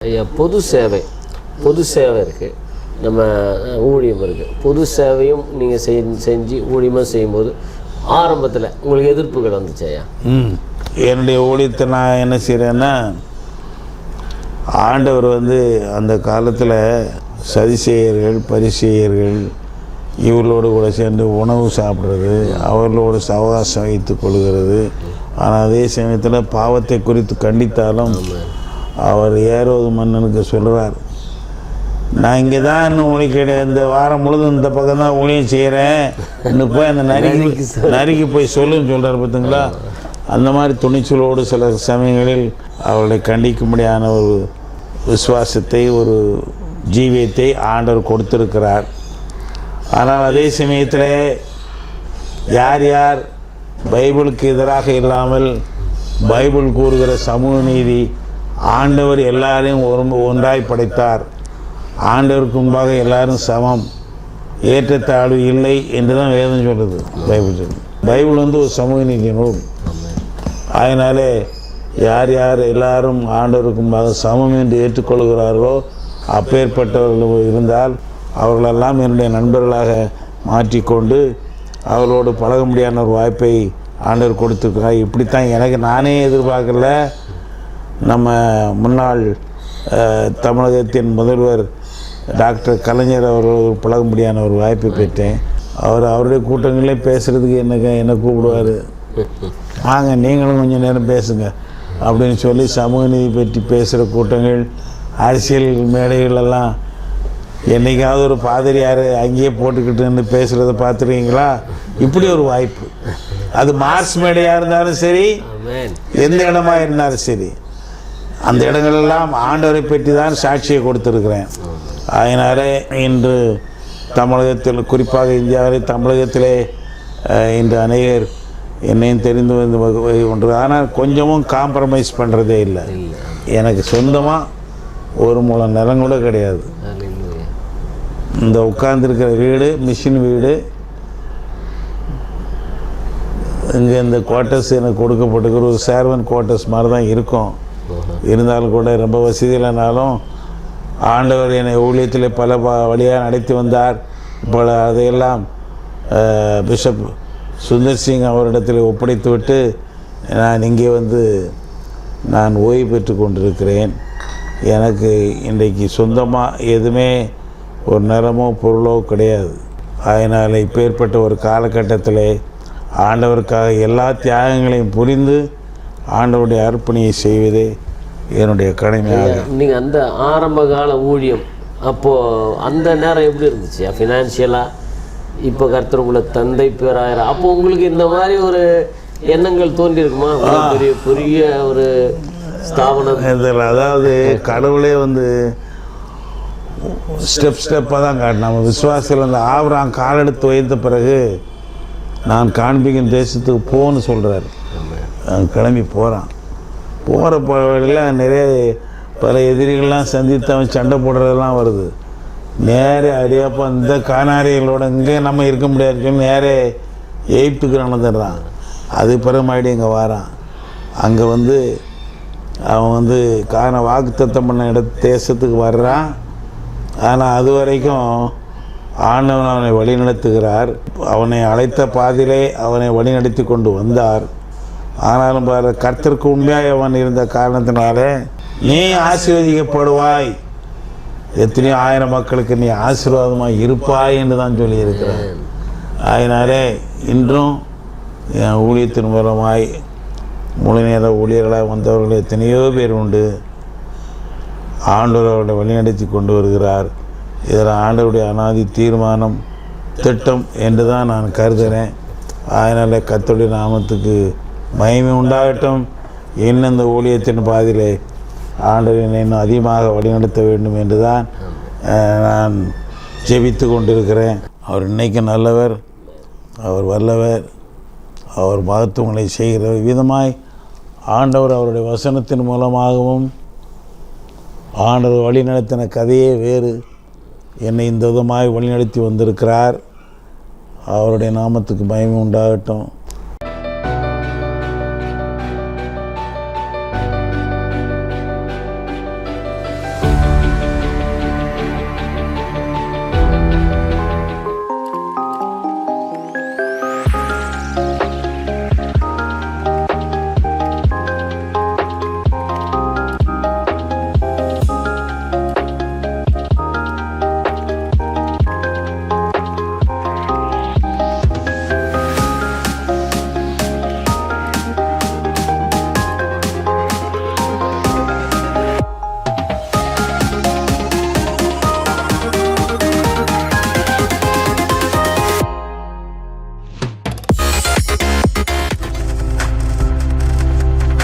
ஐயா பொது சேவை பொது சேவை இருக்குது நம்ம ஊழியம் இருக்குது பொது சேவையும் நீங்கள் செய் செஞ்சு ஊழியமாக செய்யும்போது ஆரம்பத்தில் உங்களுக்கு எதிர்ப்புகள் ம். என்னுடைய ஊழியத்தை நான் என்ன செய்கிறேன்னா ஆண்டவர் வந்து அந்த காலத்தில் சதிசெயர்கள் பரிசெயர்கள் இவர்களோடு கூட சேர்ந்து உணவு சாப்பிட்றது அவர்களோடு சவகாசம் வைத்து கொள்கிறது. ஆனால் அதே சமயத்தில் பாவத்தை குறித்து கண்டித்தாலும் அவர் ஏரோது மன்னனுக்கு சொல்கிறார் நான் இங்கே தான் இன்னும் உழைக்கிற இந்த வாரம் முழுதும் இந்த பக்கம் தான் ஊழியம் செய்கிறேன் இன்னும் போய் அந்த நரிக்கு நரிக்கு போய் சொல்லுன்னு சொல்கிறார் பார்த்தீங்களா அந்த மாதிரி துணிச்சலோடு சில சமயங்களில் அவர்களை கண்டிக்கும்படியான ஒரு விசுவாசத்தை ஒரு ஜீவியத்தை ஆண்டவர் கொடுத்திருக்கிறார். ஆனால் அதே சமயத்தில் யார் யார் பைபிளுக்கு எதிராக இல்லாமல் பைபிள் கூறுகிற சமூக நீதி ஆண்டவர் எல்லாரையும் ஒரு ஒன்றாய் படைத்தார். ஆண்டவருக்கு முன்பாக எல்லாரும் சமம். ஏற்றத்தாழ்வு இல்லை என்று தான் வேதம் சொல்கிறது பைபிள் பைபிள் வந்து ஒரு சமூக நீதி நூல். அதனாலே யார் யார் எல்லாரும் ஆண்டவருக்கு முன்பாக சமம் என்று ஏற்றுக்கொள்கிறார்களோ அப்பேற்பட்டவர்கள் இருந்தால் அவர்களெல்லாம் என்னுடைய நண்பர்களாக மாற்றிக்கொண்டு அவர்களோடு பழக முடியாத ஒரு வாய்ப்பை ஆண்டவர் கொடுத்துருக்கிறார். இப்படித்தான் எனக்கு நானே எதிர்பார்க்கல. நம்ம முன்னாள் தமிழகத்தின் முதல்வர் டாக்டர் கலைஞர் அவர்கள் பழகும்படியான ஒரு வாய்ப்பை பெற்றேன். அவர் அவருடைய கூட்டங்களே பேசுகிறதுக்கு எனக்கு என்னை கூப்பிடுவார். வாங்க நீங்களும் கொஞ்சம் நேரம் பேசுங்க அப்படின்னு சொல்லி சமூக நீதி பற்றி பேசுகிற கூட்டங்கள் அரசியல் மேடைகள் எல்லாம் என்னைக்காவது ஒரு பாதிரியார் அங்கேயே போட்டுக்கிட்டுன்னு பேசுகிறத பார்த்துருக்கீங்களா? இப்படி ஒரு வாய்ப்பு. அது மார்ச் மேடையாக இருந்தாலும் சரி எந்த இடமா இருந்தாலும் சரி. அந்த இடங்களெல்லாம் ஆண்டவரை பற்றி தான் சாட்சியை கொடுத்துருக்கிறேன். அதனாலே இன்று தமிழகத்தில் குறிப்பாக இந்தியாவிலே தமிழகத்திலே இன்று அநேகர் என்னையும் தெரிந்து வந்து ஒன்று. ஆனால் கொஞ்சமும் காம்ப்ரமைஸ் பண்ணுறதே இல்லை. எனக்கு சொந்தமாக ஒரு மூலம் நிலம் கூட கிடையாது. இந்த உட்கார்ந்துருக்கிற வீடு மிஷின் வீடு இங்கே இந்த குவார்ட்டர்ஸ் எனக்கு கொடுக்கப்பட்டிருக்கிற ஒரு சேர்வன் குவார்ட்டர்ஸ் மாதிரி தான் இருக்கும். இருந்தாலும் கூட ரொம்ப வசதி இல்லைனாலும் ஆண்டவர் என்னை ஊழியத்தில் பல ப- வழியாக நடத்தி வந்தார். இப்போ அதையெல்லாம் பிஷப் சுந்தர் சிங் அவரிடத்தில் ஒப்படைத்து விட்டு நான் இங்கே வந்து நான் ஓய்வு பெற்று கொண்டிருக்கிறேன். எனக்கு இன்றைக்கு சொந்தமாக எதுவுமே ஒரு நிறமோ பொருளோ கிடையாது. அதனால் இப்பேற்பட்ட ஒரு காலகட்டத்தில் ஆண்டவருக்காக எல்லா தியாகங்களையும் புரிந்து ஆண்டவருடைய அர்ப்பணியை செய்வதே என்னுடைய கடமையாக நீங்க அந்த ஆரம்ப கால ஊழியம் அப்போ அந்த நேரம் எப்படி இருந்துச்சு? ஃபினான்ஷியலா இப்போ கர்த்தர் உங்களை தந்தை பேராயிரம். அப்போ உங்களுக்கு இந்த மாதிரி ஒரு எண்ணங்கள் தோன்றி இருக்குமா? பெரிய பெரிய ஒரு ஸ்தாபனம்? இதில் அதாவது கடவுளே வந்து ஸ்டெப் ஸ்டெப்பாக தான் காட்டு நம்ம விசுவாசியில் அந்த ஆவரான் காலெடுத்து வைத்த பிறகு நான் காண்பிக்கும் தேசத்துக்கு போன்னு சொல்கிறாரு கிளம்பி போகிறான் போகிற வழியில் நிறைய பல எதிரிகள்லாம் சந்தித்து அவன் சண்டை போடுறதெல்லாம் வருது. நேரே அடியாப்பா இந்த காணாரிகளோட இங்கே நம்ம இருக்க முடியாதுன்னு நேரே எயித்துக்கு நடந்துடுறான். அது பிறகு மறுபடியும் இங்கே வாரான். அங்கே வந்து அவன் வந்து காண வாக்குத்தத்தம் பண்ண இட தேசத்துக்கு வர்றான். ஆனால் அது வரைக்கும் ஆண்டவன் அவனை வழிநடத்துகிறார். அவனை அழைத்த பாதிலே அவனை வழிநடத்தி கொண்டு வந்தார். ஆனாலும் பாரு கர்த்தருக்கு உண்மையாக அவன் இருந்த காரணத்தினாலே நீ ஆசீர்வதிக்கப்படுவாய். எத்தனையோ ஆயிரம் மக்களுக்கு நீ ஆசீர்வாதமாக இருப்பாய் என்று தான் சொல்லியிருக்கிறார். அதனாலே இன்றும் என் ஊழியத்தின் மூலமாய் முழு நேர ஊழியர்களாக வந்தவர்கள் எத்தனையோ பேர் உண்டு. ஆண்டவர் அவர்களை வழிநடத்தி கொண்டு வருகிறார். இதில் ஆண்டவருடைய அனாதி தீர்மானம் திட்டம் என்று தான் நான் கருதுகிறேன். அதனால் கத்தோடைய நாமத்துக்கு மகிமை உண்டாகட்டும். இன்னும் இந்த ஊழியத்தின் பாதியிலே ஆண்டவர் இன்னும் அதிகமாக வழிநடத்த வேண்டும் என்று தான் நான் ஜெபித்து கொண்டிருக்கிறேன். அவர் இன்னைக்கு நல்லவர் அவர் வல்லவர் அவர் மகத்துவங்களை செய்கிற விதமாய் ஆண்டவர் அவருடைய வசனத்தின் மூலமாகவும் ஆண்டவர் வழிநடத்தின கதையே வேறு. என்னை இந்த விதமாய் வழிநடத்தி வந்திருக்கிறார். அவருடைய நாமத்துக்கு மகிமை உண்டாகட்டும்.